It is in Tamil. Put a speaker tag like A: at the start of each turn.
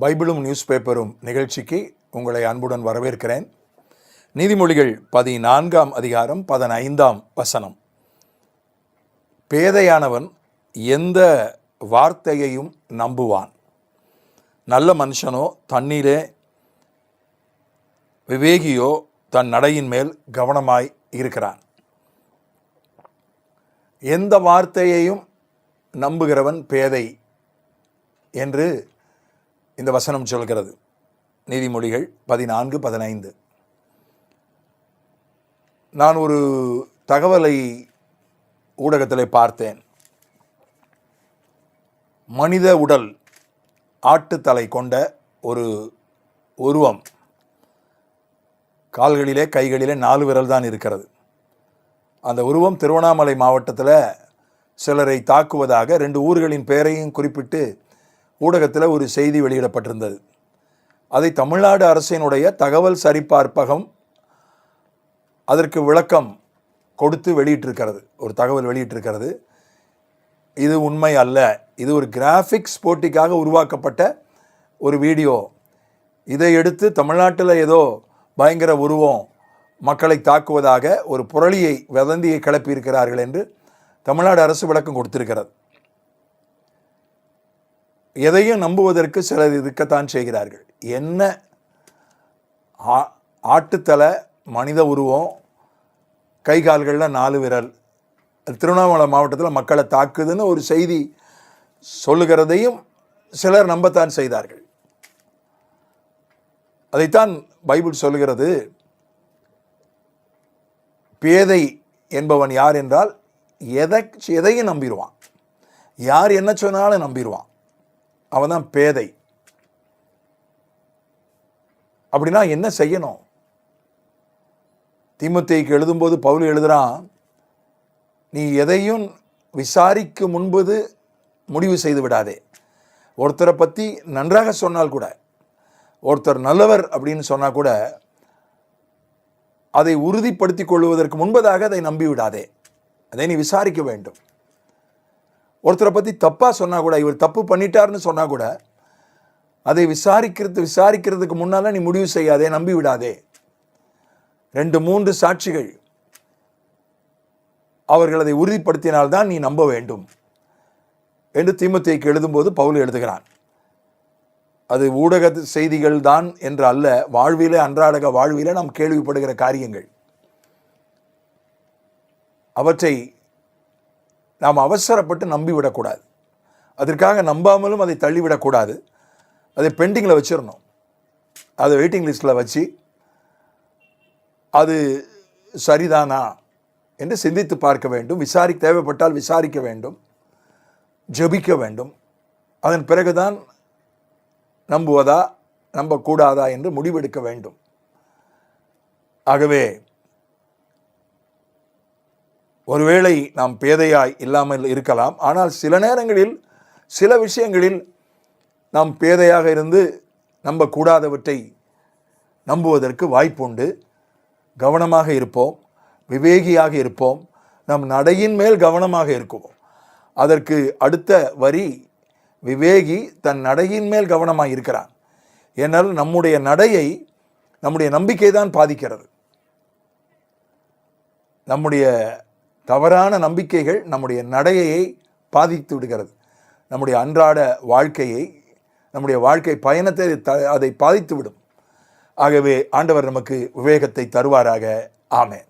A: பைபிளும் நியூஸ் பேப்பரும் நிகழ்ச்சிக்கு உங்களை அன்புடன் வரவேற்கிறேன். நீதிமொழிகள் பதினான்காம் அதிகாரம் பதினைந்தாம் வசனம். பேதையானவன் எந்த வார்த்தையையும் நம்புவான். நல்ல மனுஷனோ தண்ணீரே விவேகியோ தன் நடையின் மேல் கவனமாய் இருக்கிறான். எந்த வார்த்தையையும் நம்புகிறவன் பேதை என்று இந்த வசனம் சொல்கிறது. நீதிமொழிகள் பதினான்கு பதினைந்து. நான் ஒரு தகவலை ஊடகத்தில் பார்த்தேன். மனித உடல் ஆட்டுத்தலை கொண்ட ஒரு உருவம். கால்களிலே கைகளிலே நாலு விரல் தான் இருக்கிறது. அந்த உருவம் திருவண்ணாமலை மாவட்டத்தில் சிலரை தாக்குவதாக ரெண்டு ஊர்களின் பெயரையும் குறிப்பிட்டு ஊடகத்தில் ஒரு செய்தி வெளியிடப்பட்டிருந்தது. அதை தமிழ்நாடு அரசினுடைய தகவல் சரிபார்ப்பகம் அதற்கு விளக்கம் கொடுத்து வெளியிட்டிருக்கிறது. ஒரு தகவல் வெளியிட்டிருக்கிறது. இது உண்மை அல்ல. இது ஒரு கிராஃபிக்ஸ் போட்டிக்காக உருவாக்கப்பட்ட ஒரு வீடியோ. இதை எடுத்து தமிழ்நாட்டில் ஏதோ பயங்கர உருவம் மக்களை தாக்குவதாக ஒரு புரளியை வதந்தியை கிளப்பியிருக்கிறார்கள் என்று தமிழ்நாடு அரசு விளக்கம் கொடுத்திருக்கிறது. எதையும் நம்புவதற்கு சிலர் இருக்கத்தான் செய்கிறார்கள். என்ன ஆ- ஆட்டுத்தலை மனித உருவம் கை கால்களில் நாலு விரல். திருவண்ணாமலை மாவட்டத்தில் மக்களை தாக்குதுன்னு ஒரு செய்தி சொல்லுகிறதையும் சிலர் நம்பத்தான் செய்தார்கள். அதைத்தான் பைபிள் சொல்லுகிறது. பேதை என்பவன் யார் என்றால் எதை எதையும் நம்பிடுவான் யார் என்ன சொன்னாலும் நம்பிடுவான் அவன் தான் பேதை. அப்படின்னா என்ன செய்யணும்? திமுத்தைக்கு எழுதும்போது பவுல் எழுதுகிறான் நீ எதையும் விசாரிக்கு முன்பது முடிவு செய்து விடாதே. ஒருத்தரை பற்றி நன்றாக சொன்னால் கூட ஒருத்தர் நல்லவர் அப்படின்னு சொன்னால் கூட அதை உறுதிப்படுத்திக் கொள்வதற்கு முன்பதாக அதை நம்பி விடாதே அதை நீ விசாரிக்க வேண்டும். ஒருத்தரை பற்றி தப்பாக சொன்னால் கூட இவர் தப்பு பண்ணிட்டாருன்னு சொன்னால் கூட அதை விசாரிக்கிறது விசாரிக்கிறதுக்கு முன்னால் நீ முடிவு செய்யாதே நம்பி விடாதே. ரெண்டு மூன்று சாட்சிகள் அவர்கள் அதை உறுதிப்படுத்தினால்தான் நீ நம்ப வேண்டும் என்று தீமத்தேக்கு எழுதும்போது பவுல் எழுதுகிறான். அது ஊடக செய்திகள் தான் என்று அல்ல வாழ்விலே அன்றாடக வாழ்விலே நாம் கேள்விப்படுகிற காரியங்கள். அவற்றை நாம் அவசரப்பட்டு நம்பிவிடக்கூடாது. அதற்காக நம்பாமலும் அதை தள்ளிவிடக்கூடாது. அதை பெண்டிங்கில் வச்சிடணும் அதை வெயிட்டிங் லிஸ்ட்டில் வச்சு அது சரிதானா என்று சிந்தித்து பார்க்க வேண்டும். விசாரி தேவைப்பட்டால் விசாரிக்க வேண்டும். ஜெபிக்க வேண்டும். அதன் பிறகுதான் நம்புவதா நம்பக்கூடாதா என்று முடிவெடுக்க வேண்டும். ஆகவே ஒருவேளை நாம் பேதையாய் இல்லாமல் இருக்கலாம். ஆனால் சில நேரங்களில் சில விஷயங்களில் நாம் பேதையாக இருந்து நம்பக்கூடாதவற்றை நம்புவதற்கு வாய்ப்புண்டு. கவனமாக இருப்போம். விவேகியாக இருப்போம். நம் நடையின் மேல் கவனமாக இருக்குவோம். அதற்கு அடுத்த வரி விவேகி தன் நடையின் மேல் கவனமாக இருக்கிறான். ஏனால் நம்முடைய நடையை நம்முடைய நம்பிக்கை தான் பாதிக்கிறது. நம்முடைய தவறான நம்பிக்கைகள் நம்முடைய நடையை பாதித்து விடுகிறது. நம்முடைய அன்றாட வாழ்க்கையை நம்முடைய வாழ்க்கை பயணத்தை த- அதை பாதித்து விடும். ஆகவே ஆண்டவர் நமக்கு விவேகத்தை தருவாராக. ஆமென்.